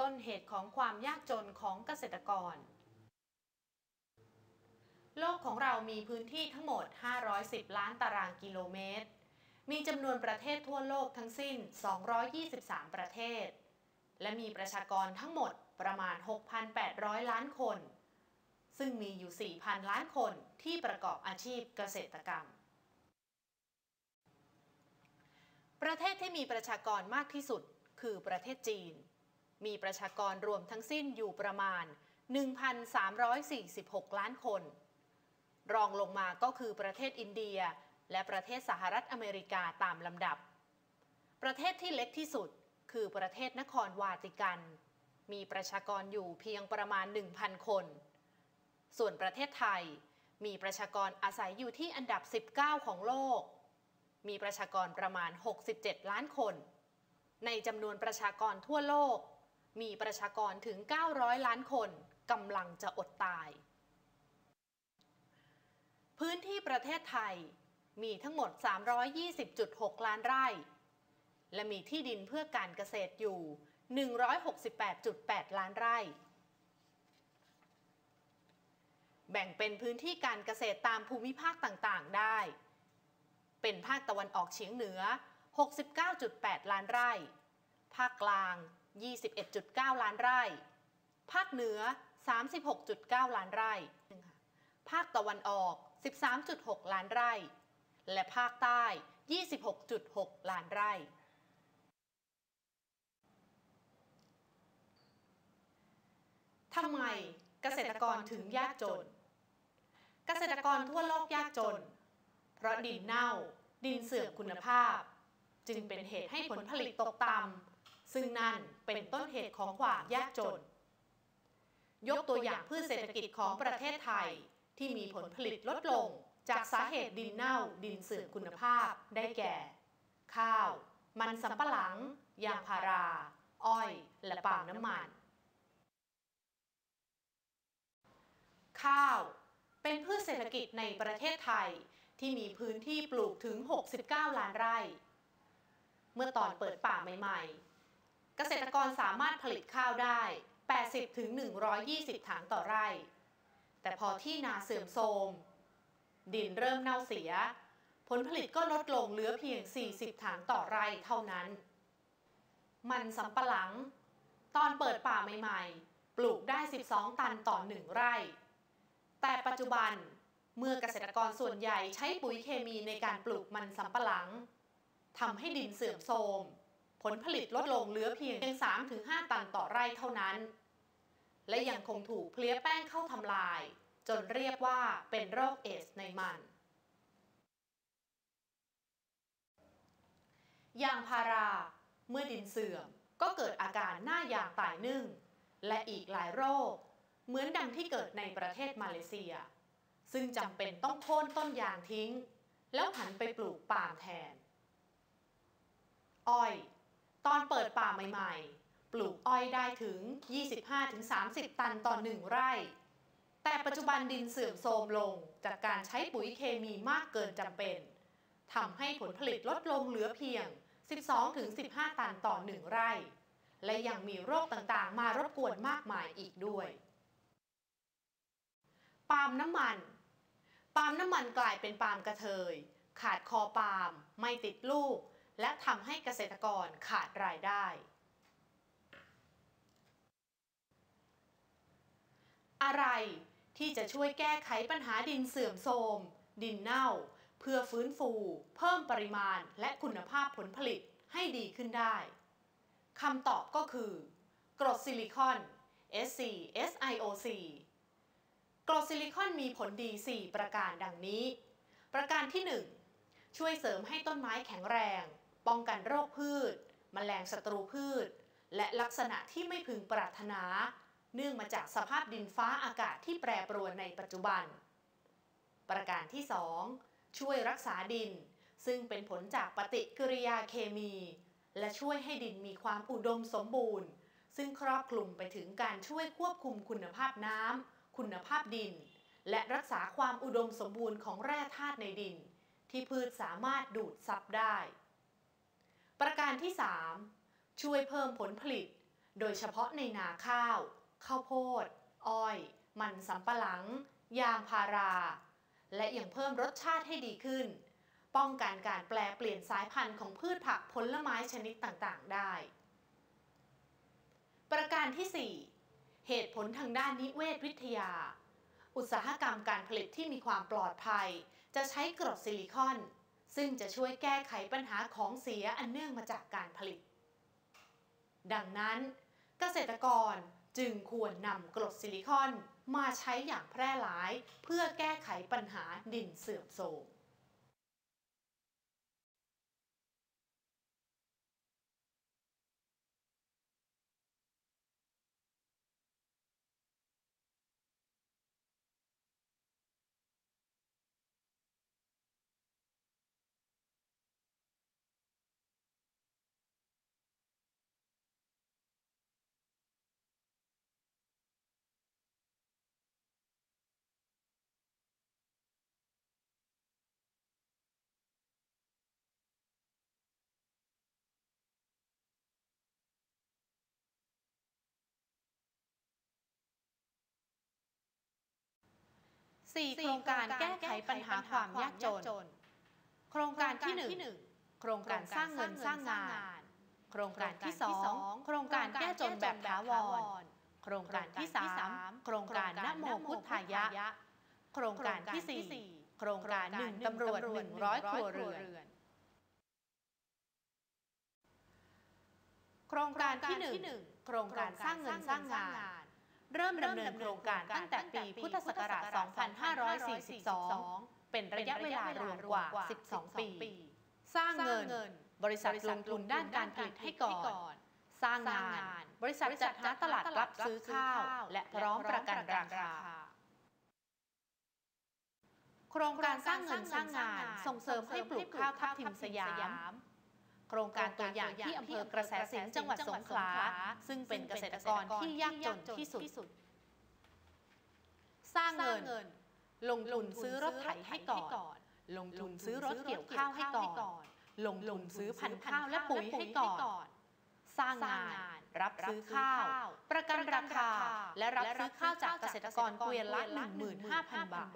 ต้นเหตุของความยากจนของเกษตรกร โลกของเรามีพื้นที่ทั้งหมด 510 ล้านตารางกิโลเมตร มีจำนวนประเทศทั่วโลกทั้งสิ้น 223 ประเทศ และมีประชากรทั้งหมดประมาณ 6,800 ล้านคน ซึ่งมีอยู่ 4,000 ล้านคนที่ประกอบอาชีพเกษตรกรรม ประเทศที่มีประชากรมากที่สุดคือประเทศจีน มีประชากรรวมทั้งสิ้นอยู่ประมาณ 1,346 ล้านคน รองลงมาก็คือประเทศอินเดีย และประเทศสหรัฐอเมริกาตามลำดับ ประเทศที่เล็กที่สุดคือประเทศนครวาติกัน มีประชากรอยู่เพียงประมาณ 1,000 คน ส่วนประเทศไทยมีประชากรอาศัยอยู่ที่อันดับ 19 ของโลก มีประชากรประมาณ 67 ล้านคน ในจำนวนประชากรทั่วโลก มีประชากรถึง 900 ล้านคนกำลังจะอดตาย พื้นที่ประเทศไทยมีทั้งหมด 320.6 ล้านไร่ และมีที่ดินเพื่อการเกษตรอยู่ 168.8 ล้านไร่ แบ่งเป็นพื้นที่การเกษตรตามภูมิภาคต่างๆได้ เป็นภาคตะวันออกเฉียงเหนือ 69.8 ล้านไร่ ภาคกลาง 21.9 ล้านไร่ ภาคเหนือ 36.9 ล้านไร่ ภาคตะวันออก 13.6 ล้านไร่ และภาคใต้ 26.6 ล้านไร่ ทำไมเกษตรกรถึงยากจน เกษตรกรทั่วโลกยากจน เพราะดินเน่า ดินเสื่อมคุณภาพ จึงเป็นเหตุให้ผลผลิตตกต่ำ ซึ่งนั่นเป็นต้นเหตุของความยากจน ยกตัวอย่างพืชเศรษฐกิจของประเทศไทยที่มีผลผลิตลดลงจากสาเหตุดินเน่าดินเสื่อมคุณภาพได้แก่ ข้าว มันสำปะหลัง ยางพารา อ้อย และปาล์มน้ำมัน ข้าว เป็นพืชเศรษฐกิจในประเทศไทยที่มีพื้นที่ปลูกถึง 69 ล้านไร่ เมื่อตอนเปิดป่าใหม่ ๆ เกษตรกรสามารถผลิตข้าวได้ 80ถึง120 ถังต่อไร่ แต่พอที่นาเสื่อมโทรม ดินเริ่มเน่าเสีย ผลผลิตก็ลดลงเหลือเพียง 40 ถังต่อไร่เท่านั้น มันสำปะหลัง ตอนเปิดป่าใหม่ ๆ ปลูกได้ 12 ตันต่อ 1 ไร่ แต่ปัจจุบันเมื่อเกษตรกรส่วนใหญ่ใช้ปุ๋ยเคมีในการปลูกมันสำปะหลังทำให้ดินเสื่อมโทรม ลผลิตลดลงเหลือเพียง 3-5 ตันต่อไร่เท่านั้น และยังคงถูกเพลี้ยแป้งเข้าทำลาย จนเรียกว่าเป็นโรคเอสในมัน ยางพาราเมื่อดินเสื่อมก็เกิดอาการหน้ายางตายนึ่ง และอีกหลายโรค เหมือนดังที่เกิดในประเทศมาเลเซีย ซึ่งจำเป็นต้องโค่นต้นยางทิ้ง แล้วหันไปปลูกปาล์มแทน อ้อย ตอนเปิดป่าใหม่ๆ ปลูกอ้อยได้ถึง 25-30 ตันต่อหนึ่งไร่ แต่ปัจจุบันดินเสื่อมโทรมลงจากการใช้ปุ๋ยเคมีมากเกินจำเป็นทำให้ผลผลิตลดลงเหลือเพียง 12-15 ตันต่อหนึ่งไร่ และยังมีโรคต่างๆ มารบกวนมากมายอีกด้วย ปาล์มน้ำมัน ปาล์มน้ำมันกลายเป็นปาล์มกระเทย ขาดคอปาล์ม ไม่ติดลูก และทำให้เกษตรกรขาดรายได้ อะไรที่จะช่วยแก้ไขปัญหาดินเสื่อมโทรม ดินเน่า เพื่อฟื้นฟู เพิ่มปริมาณและคุณภาพผลผลิตให้ดีขึ้นได้คำตอบก็คือกรดซิลิคอน SC SiOC กรดซิลิคอนมีผลดี 4 ประการดังนี้ ประการที่ 1 ช่วยเสริมให้ต้นไม้แข็งแรง ป้องกันโรคพืช แมลงศัตรูพืช และลักษณะที่ไม่พึงปรารถนา เนื่องมาจากสภาพดินฟ้าอากาศที่แปรปรวนในปัจจุบัน ประการที่ 2 ช่วยรักษาดิน ซึ่งเป็นผลจากปฏิกิริยาเคมี และช่วยให้ดินมีความอุดมสมบูรณ์ ซึ่งครอบคลุมไปถึงการช่วยควบคุมคุณภาพน้ำคุณภาพดิน และรักษาความอุดมสมบูรณ์ของแร่ธาตุในดิน ที่พืชสามารถดูดซับได้ ประการที่ 3 ช่วยเพิ่มผลผลิต โดยเฉพาะในนาข้าว ข้าวโพด อ้อย มันสำปะหลัง ยางพารา และยังเพิ่มรสชาติให้ดีขึ้น ป้องกันการแปลเปลี่ยนสายพันธุ์ของพืชผักผลไม้ชนิดต่างๆ ได้ ประการที่ 4 เหตุผลทางด้านนิเวศวิทยา อุตสาหกรรมการผลิตที่มีความปลอดภัย จะใช้กรดซิลิคอน ซึ่งจะช่วยแก้ไขปัญหาของเสียอันเนื่องมาจากการผลิต ดังนั้น เกษตรกรจึงควรนำกรดซิลิคอนมาใช้อย่างแพร่หลาย เพื่อแก้ไขปัญหาดินเสื่อมโทรม 4 โครงการแก้ไขปัญหาความยากจน โครงการที่ 1 โครงการสร้างเงินสร้างงาน โครงการที่ 2 โครงการแก้จนแบบถาวร โครงการที่ 3 โครงการนโมพุทธายะ โครงการที่ 4 โครงการหนึ่งตำรวจ100ครัวเรือน โครงการที่ 1 โครงการสร้างเงินสร้างงาน เริ่มดำเนินโครงการตั้งแต่ปีพุทธศักราช 2542 เป็นระยะเวลารวมกว่า 12 ปี สร้างเงิน บริษัทลงทุนด้านการผลิตให้ก่อน สร้างงาน บริษัทจัดหาตลาดรับซื้อข้าว และพร้อมประกันราคา โครงการสร้างเงินสร้างงาน ส่งเสริมให้ปลูกข้าวทับทิมสยาม โครงการตัวอย่างที่อำเภอกระแสสินจังหวัดสงขลาซึ่งเป็นเกษตรกรที่ยากจนที่สุด สร้างเงิน ลงทุนซื้อรถไถให้ก่อน ลงทุนซื้อรถเกี่ยวข้าวให้ก่อน ลงทุนซื้อพันธุ์ข้าวและปุ๋ยให้ก่อนสร้างงานรับซื้อข้าว ประกันราคา และรับซื้อข้าวจากเกษตรกรเกวียนละ 15,000 บาท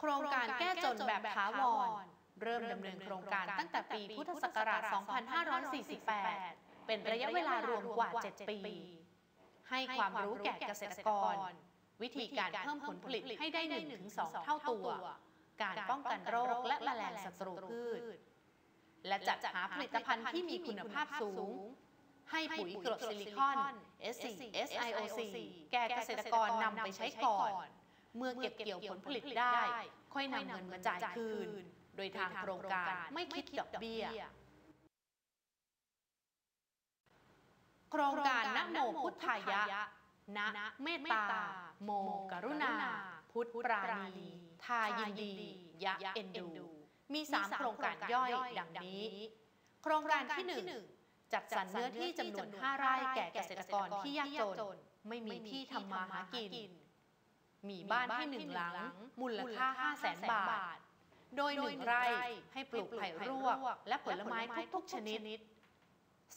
โครงการแก้จนแบบถาวร เริ่มดำเนินโครงการตั้งแต่ปีพุทธศักราช 2548 เป็นระยะเวลารวมกว่า 7 ปี ให้ความรู้แก่เกษตรกร วิธีการเพิ่มผลผลิตให้ได้ 1-2 เท่าตัว การป้องกันโรคและแมลงศัตรูพืช และจัดหาผลิตภัณฑ์ที่มีคุณภาพสูง ให้ปุ๋ยกรดซิลิคอน SC SIOC แก่เกษตรกรนำไปใช้ก่อน เมื่อเก็บเกี่ยวผลผลิตได้ ค่อยนำเงินมาจ่ายคืน โดยทางโครงการไม่คิดดอกเบี้ย โครงการนโมพุทธายะนะเมตตา โมกรุณา พุทธปราณีทายินดี ยะเอ็นดู มี3โครงการย่อยดังนี้ โครงการที่1จัดสรรเนื้อที่จำนวน 5 ไร่แก่เกษตรกรที่ยากจน ไม่มีที่ทำมาหากิน มีบ้านให้หนึ่งหลัง มูลค่า5 0 0แสนบาท โดยหนึ่งไร่ให้ปลูกไผ่รวก และผลไม้ทุกๆชนิด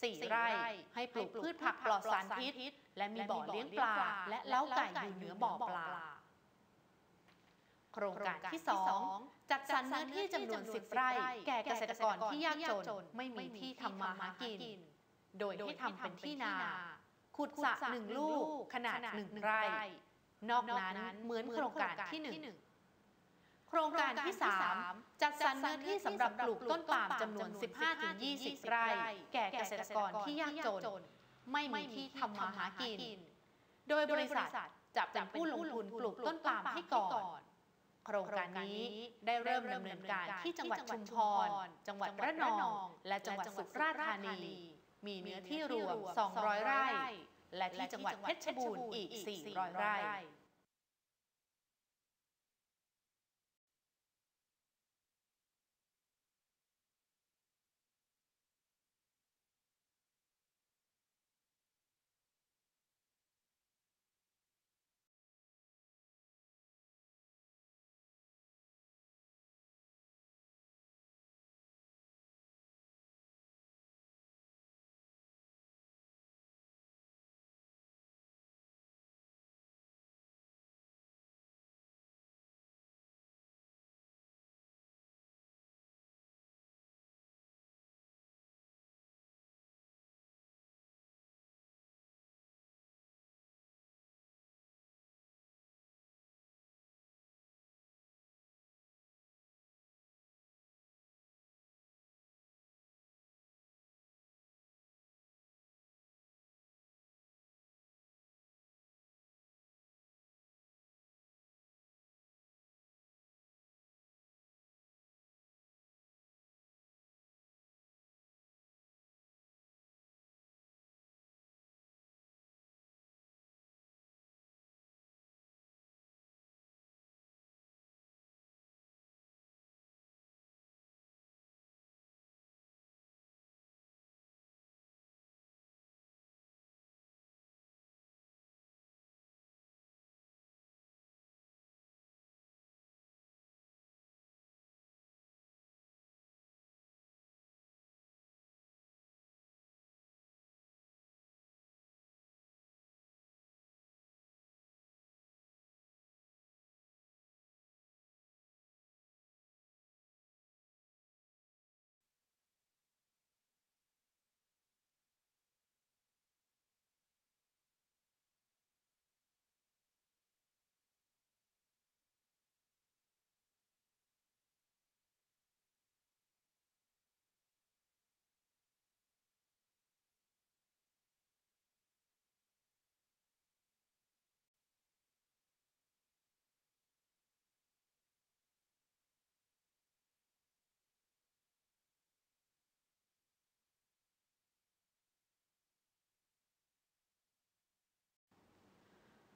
สี่ไร่ให้ปลูกพืชผักปลอดสารพิษ และมีบ่อเลี้ยงปลา และเล้าไก่อยู่เหนือบ่อปลา โครงการที่ 2 จัดสรรเนื้อที่จำนวน 10 ไร่ แก่เกษตรกรที่ยากจนไม่มีที่ทำมาหากิน โดยให้ทำเป็นที่นา ขุดสระหนึ่งลูกขนาดหนึ่งไร่ นอกนั้นเหมือนโครงการที่หนึ่งโครงการที่ 3 จัดสรรเนื้อที่สำหรับปลูกต้นปาล์มจำนวน 15-20 ไร่ แก่เกษตรกรที่ยากจน ไม่มีที่ทำมาหากิน โดยบริษัทจะเป็นผู้ลงทุนปลูกต้นปาล์มให้ก่อน โครงการนี้ได้เริ่มดำเนินการที่จังหวัดชุมพร จังหวัดระนอง และจังหวัดสุราษฎร์ธานี มีเนื้อที่รวม 200 ไร่ และที่จังหวัดเพชรบูรณ์อีก 400 ไร่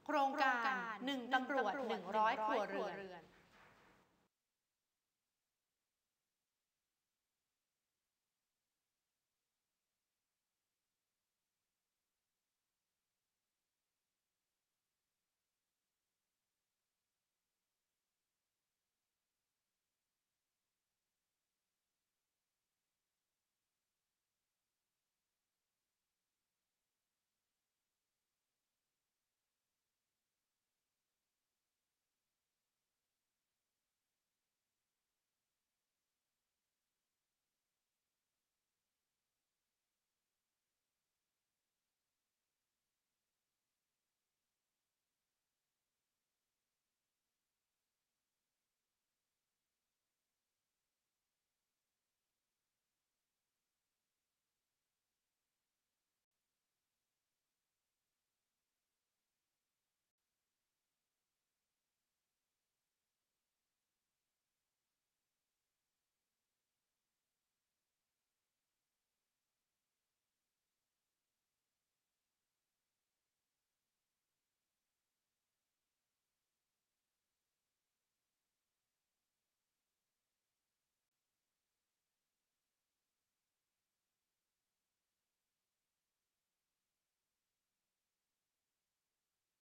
โครงการ 1ตำรวจ 100 ครัวเรือน